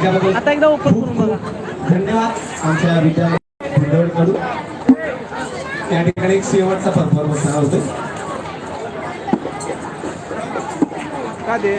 आता एकदा ओपन करून बघा. धन्यवाद आमच्या विद्यालयकडून त्या ठिकाणी एक शेवटचा परफॉर्मन्स हा होतो. का दे?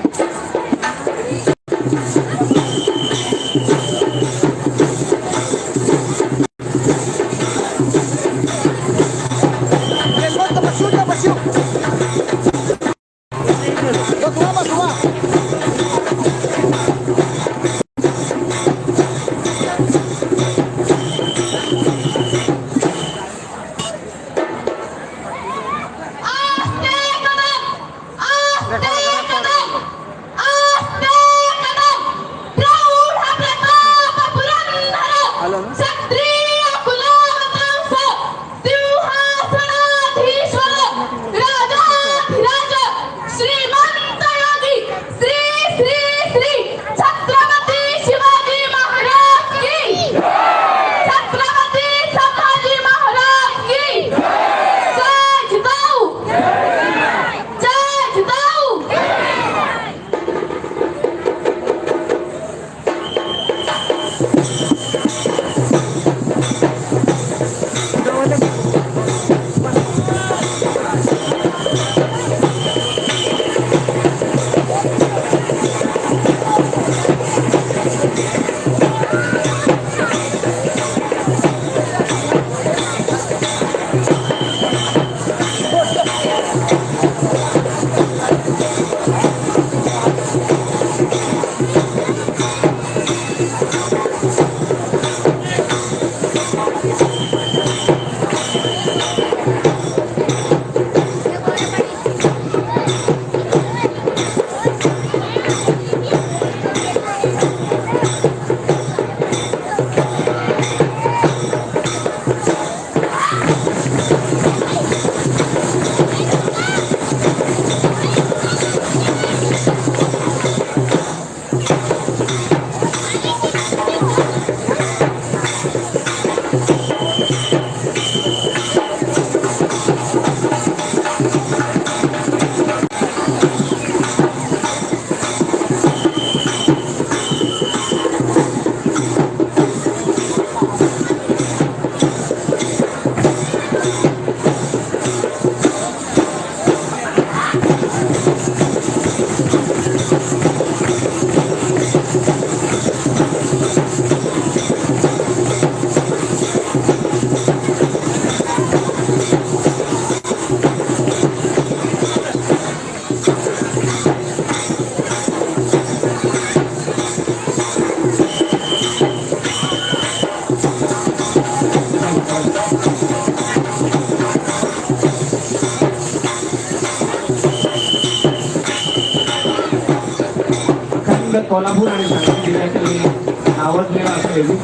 कोल्हापूर आणि सांगली जिल्ह्यातील नावाजलेला असं वेगळी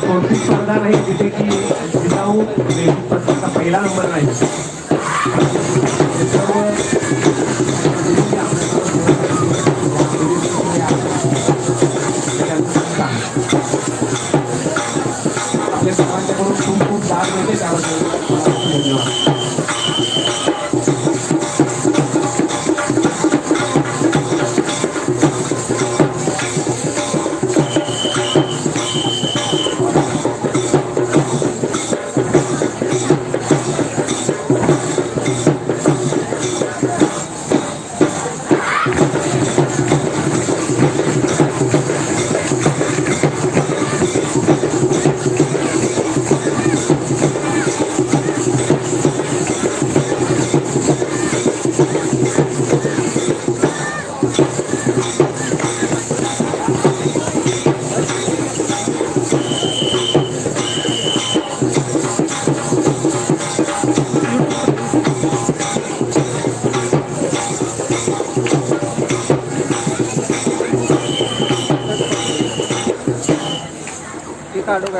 कोणती स्पर्धा नाही जिथे की जिजाऊ वेगळी पहिला नंबर नाही. आपल्या सर्वांच्याकडून खूप खूप दाद मिळते त्याबद्दल.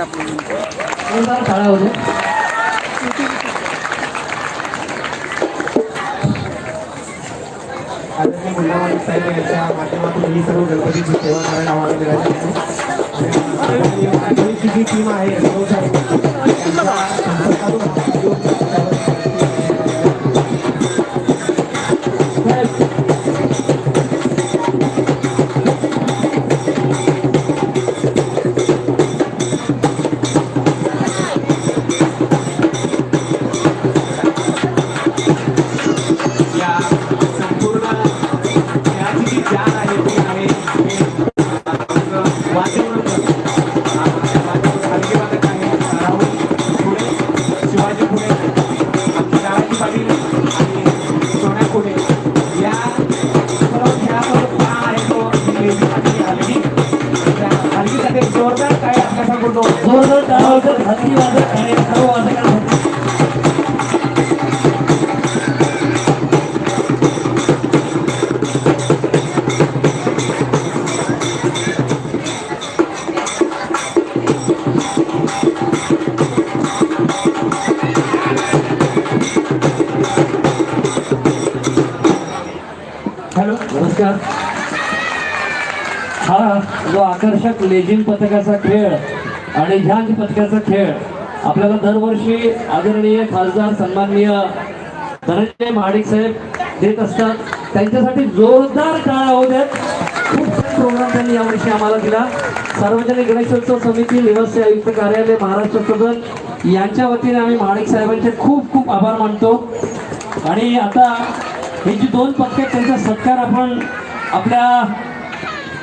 ते काढू काय आपण काळा आदरणीय मुलामाई साहेब यांच्या माध्यमातून ही सर्व गणपतीची सेवा करायला आम्हाला मिळाली आहे. आणि आठवणीची जी टीम आहे you. आकर्षक लेझिम पथकाचा खेळ आणि झांज पथकाचा खेळ. आपल्याला दरवर्षी आदरणीय खासदार सन्माननीय धनंजय महाडिक साहेब देत असतात. त्यांच्यासाठी जोरदार टाळा होऊ द्यात खूप छान प्रोग्राम त्यांनी यावर्षी आम्हाला दिला. सार्वजनिक गणेशोत्सव समिती निवासी आयुक्त कार्यालय महाराष्ट्र सदन यांच्या वतीने आम्ही महाडिक साहेबांचे खूप खूप आभार मानतो. आणि आता ही जी दोन पथक आहेत त्यांचा सत्कार आपण आपल्या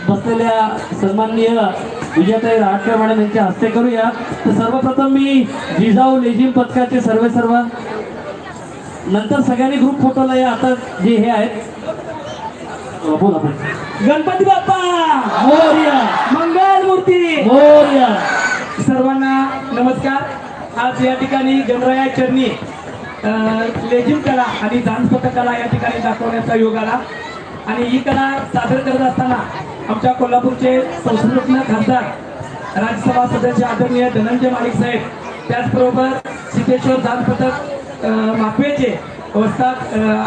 बसलेल्या सन्माननीय विजयाताई राहटकर मॅडम यांच्या हस्ते करूया. तर सर्वप्रथम मी जिजाऊ लेझिम पथकाचे सर्व सर्व नंतर सगळ्यांनी ग्रुप फोटोला या. आता जे हे आहेत बोल गणपती बाप्पा! मोरया! मंगल मूर्ती मोरया! सर्वांना नमस्कार. आज या ठिकाणी गणराया चरणी लेझिम कला आणि डान्स कला या ठिकाणी दाखवण्याचा योग आला. आणि ही कला सादर करत असताना आमच्या कोल्हापूरचे संस्कृतज्ञ खासदार राज्यसभा सदस्य आदरणीय धनंजय मालिक साहेब त्याचबरोबर सिद्धेश्वर डान्स पथक अं,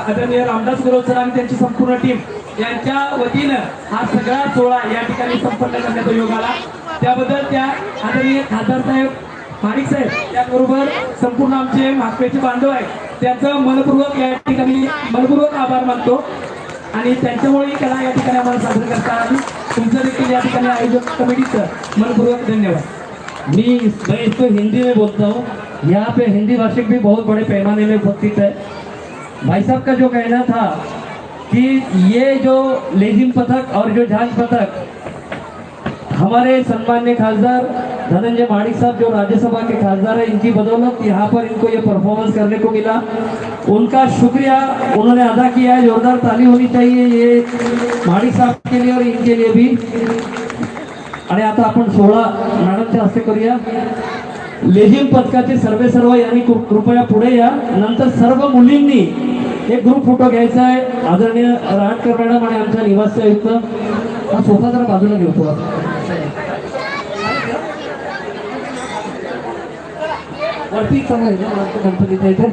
आदरणीय रामदास गुरवसर आणि त्यांची संपूर्ण टीम यांच्या वतीनं हा सगळा सोहळा या ठिकाणी संपन्न करण्याचा योग आला. त्याबद्दल त्या आदरणीय खासदार साहेब माणिक साहेब त्याबरोबर संपूर्ण आमचे मागपेचे बांधव आहेत त्यांचं मनपूर्वक या ठिकाणी मनपूर्वक आभार मानतो. आणि त्यांच्यामुळे कला या ठिकाणी आम्हाला सादर करता आली. तुमचं देखील या ठिकाणी आयोजक कमिटीचं मनपूर्वक धन्यवाद. मी मैं इसको हिंदी में बोलता. हूँ यहाँ पे हिंदी भाषिक भी बहुत बड़े पैमाने में उपस्थित है। भाई साहब का जो कहना था कि ये जो लेजिम पथक और जो झांझ पथक हमारे सम्मान्य खासदार धनंजय माणिक साहब जो राज्यसभा के खासदार है इनकी बदौलत यहाँ पर इनको ये परफॉर्मेंस करने को मिला। उनका शुक्रिया उन्होंने अदा किया है जोरदार ताली होनी चाहिए ये माणिक साहब के लिए और इनके लिए भी। आणि आता आपण सोहळा मॅडमच्या हस्ते करूया। लेझिम पथकाचे सर्वे सर्व यांनी कृपया पुढे या। नंतर सर्व मुलींनी एक ग्रुप फोटो घ्यायचा आहे. आदरणीय राहटकर मॅडम आणि आमच्या निवासी आयुक्त. हा सोफा जरा बाजूला घेऊ थोडा. वरती चांगला आहे ना गणपतीच्या इथे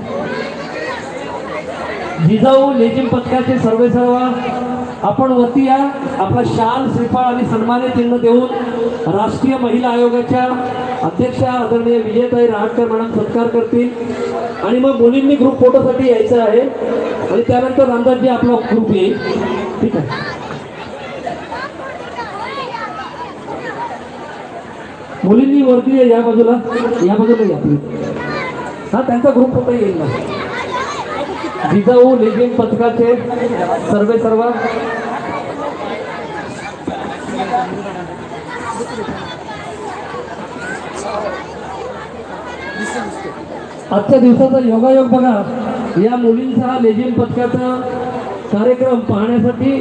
जिजाऊ लेझिम पथकाचे सर्वे सर्व आपण वरती या. आपला शाल श्रीफळ आणि सन्माने चिन्ह देऊन राष्ट्रीय महिला आयोगाच्या अध्यक्षा आदरणीय विजयताई रहाटकर मॅडम सत्कार करतील. आणि मग मुलींनी ग्रुप फोटोसाठी यायचं आहे. आणि त्यानंतर रामदासजी आपला ग्रुप येईल. ठीक आहे. मुलींनी वरती या या बाजूला. या बाजूला या. हा त्यांचा ग्रुप होता येईल ना. जिजाऊ लेझिम पथकाचे सर्वे सर्व. आजच्या दिवसाचा योगायोग बघा. या मुलींचा हा लेझिम पथकाचा कार्यक्रम पाहण्यासाठी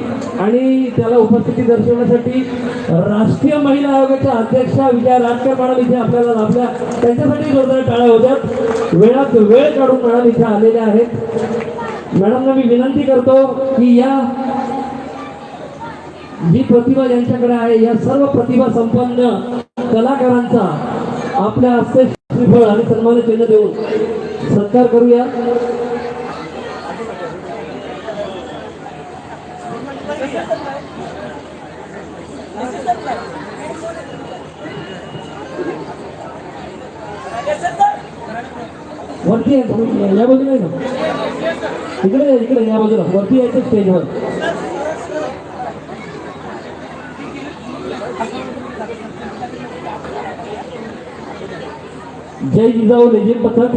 आणि त्याला उपस्थिती दर्शवण्यासाठी राष्ट्रीय महिला आयोगाच्या अध्यक्षा विजया राजकर मॅडम इथे आपल्याला लाभल्या त्यांच्यासाठी जोरदार टाळ्या होत्या वेळात वेळ काढून मॅडम इथे आलेल्या आहेत. मॅडमना मी विनंती करतो की या जी प्रतिभा यांच्याकडे आहे या सर्व प्रतिभा संपन्न कलाकारांचा आपल्या हस्ते श्रीफळ आणि सन्मान चिन्ह देऊन सत्कार करूया. वरती आहे या बाजूला आहे ना? इकडे या, इकडे या बाजूला. वरती यायचं स्टेजवर जय जिजाऊ लेझिम पथक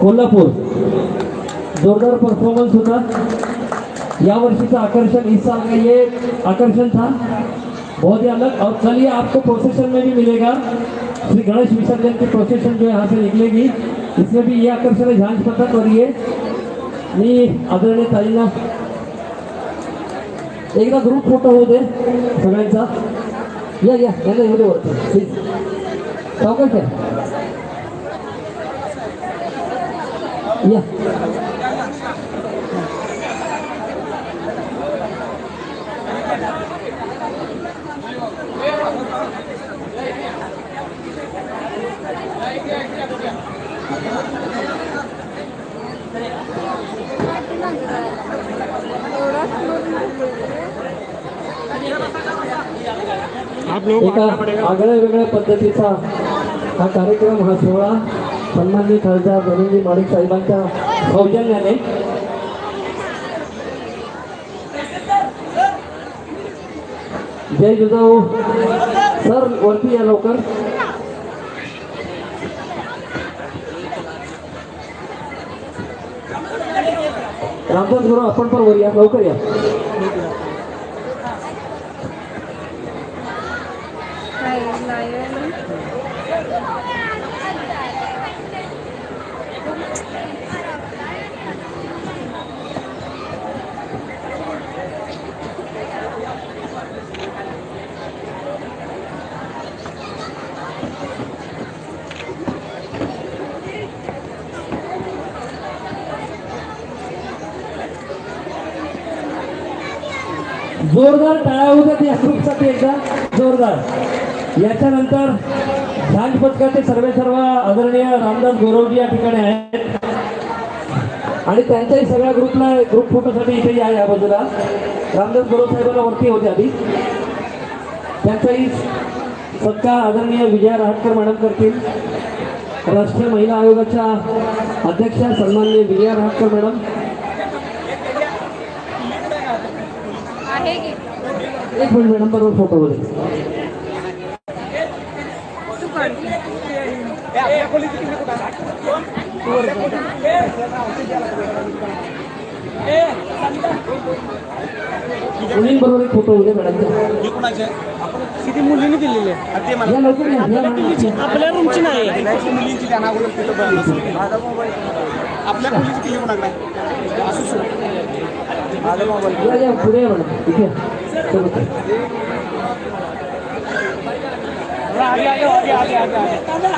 कोल्हापूर. जोरदार परफॉर्मन्स होता. या वर्षीचा आकर्षण इस साल का ये आकर्षण था. बहुत ही अलग. और चलिए आपको प्रोसेशन में भी मिलेगा. श्री गणेश विसर्जन की प्रोसेशन जो यहाँ से निकलेगी। इसमें भी ये आकर्षण है, झांझ पथक और ये। आदरणीय एक ना ग्रुप फ़ोटो हो दे सगळ्यांचा या या याला येऊ दे वरती प्लीज़ सावकाश या या। एका आगळ्या वेगळ्या पद्धतीचा हा कार्यक्रम हा सोहळा सन्माननीय खासदार रवींद्र माडिक साहेबांच्या सौजन्याने. जय जिजाऊ. सर वरती या लवकर. रामदास गुरु आपण पण वर या. लवकर या. जोरदार टाळ्या होत्या या ग्रुपसाठी एकदा जोरदार. याच्यानंतर झांज पथकाचे सर्वे सर्व आदरणीय रामदास गोरवजी या ठिकाणी आहेत. आणि त्यांच्याही सगळ्या ग्रुपला ग्रुप फोटोसाठी इथे या या बाजूला. रामदास गोरव साहेबांना वरती होते आधी. त्यांचाही सत्कार आदरणीय विजया रहाटकर मॅडम करतील. राष्ट्रीय महिला आयोगाच्या अध्यक्षा सन्माननीय विजया रहाटकर मॅडम. एक मिनिट मॅडम बरोबर फोटो मध्ये मुलींबरोबर एक फोटो होते मॅडम किती मुलींनी दिलेली आहे. आपल्या रूमची नाही मुलींची त्यांना अगोदर. आपल्या मुलीची किल्ली कोणाकडे आहे? असू शकतो. माझा मोबाईल पुढे मॅडम इथे या. या. आगे आगे आगे आगे आगे आगे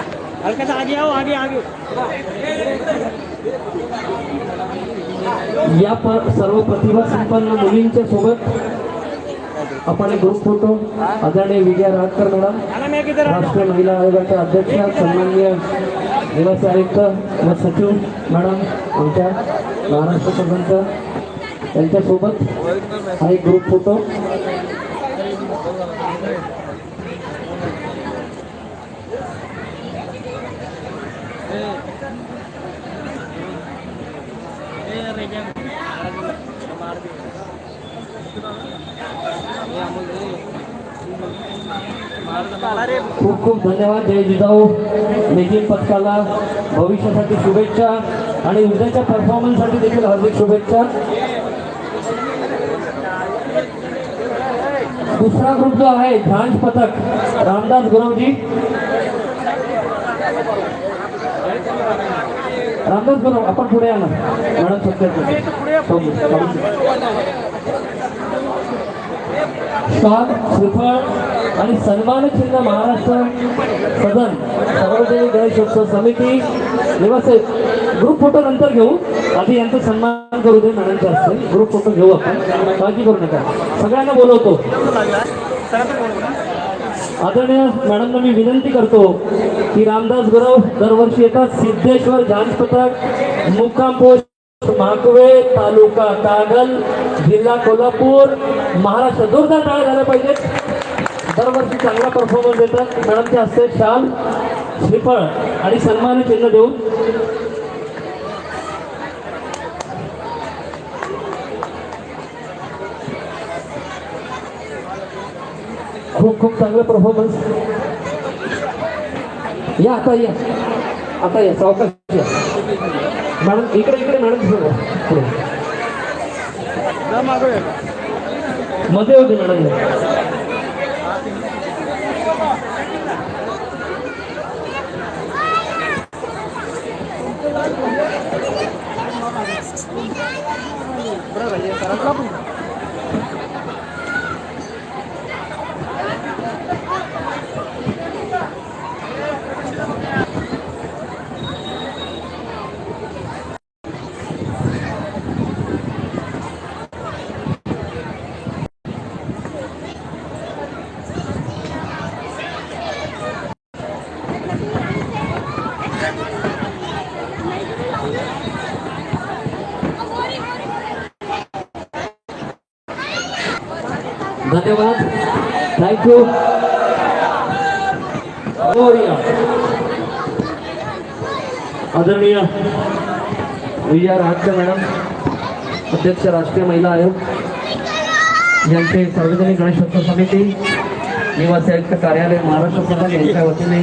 हल्का सा आगे आओ आगे आगे या सर्व प्रतिभा संपन्न मुलींच्या सोबत आपण एक ग्रुप फोटो आदरणीय विजया राजकर मॅडम राष्ट्रीय महिला आयोगाच्या अध्यक्षा सन्माननीय निवासी आयुक्त व सचिव मॅडम आमच्या महाराष्ट्र सरपंच यांच्यासोबत हा एक ग्रुप फोटो खूप खूप धन्यवाद जय जिजाऊ. निखिल पथकाला भविष्यासाठी शुभेच्छा आणि उद्याच्या परफॉर्मन्ससाठी देखील हार्दिक शुभेच्छा. दुसरा ग्रुप जो आहे झांज पथक रामदास गुरवजी. रामदास गुरव आपण पुढे या ना मॅडम सत्या शाल श्रीफळ आणि सन्मान चिन्ह महाराष्ट्र सदन सर्वजनी गणेशोत्सव समिती व्यवस्थित ग्रुप फोटो नंतर घेऊ. आधी यांचा सन्मान करू दे म्हणायचं असते ग्रुप फोटो घेऊ आपण. काळजी करू नका. सगळ्यांना बोलवतो. आदरणीय मॅडमना मी विनंती करतो की रामदास गुरव दरवर्षी येतात. सिद्धेश्वर झांज पथक मुक्काम पोस्ट माकवे तालुका कागल जिल्हा कोल्हापूर महाराष्ट्र. जोरदार टाळ्या झाल्या पाहिजेत दरवर्षी चांगला परफॉर्मन्स देतात. मॅडमच्या हस्ते शाल श्रीफळ आणि सन्मान चिन्ह देऊन. खूप खूप चांगलं परफॉर्मन्स या आता या. आता या. सावकाश या. मॅडम इकडे इकडे मॅडम. पुढे मध्ये धन्यवाद थँक्यू आदरणीय विजया राहटकर मॅडम अध्यक्ष राष्ट्रीय महिला आयोग यांचे सार्वजनिक गणेशोत्सव समिती निवासी आयुक्त कार्यालय महाराष्ट्र प्रधान यांच्या वतीने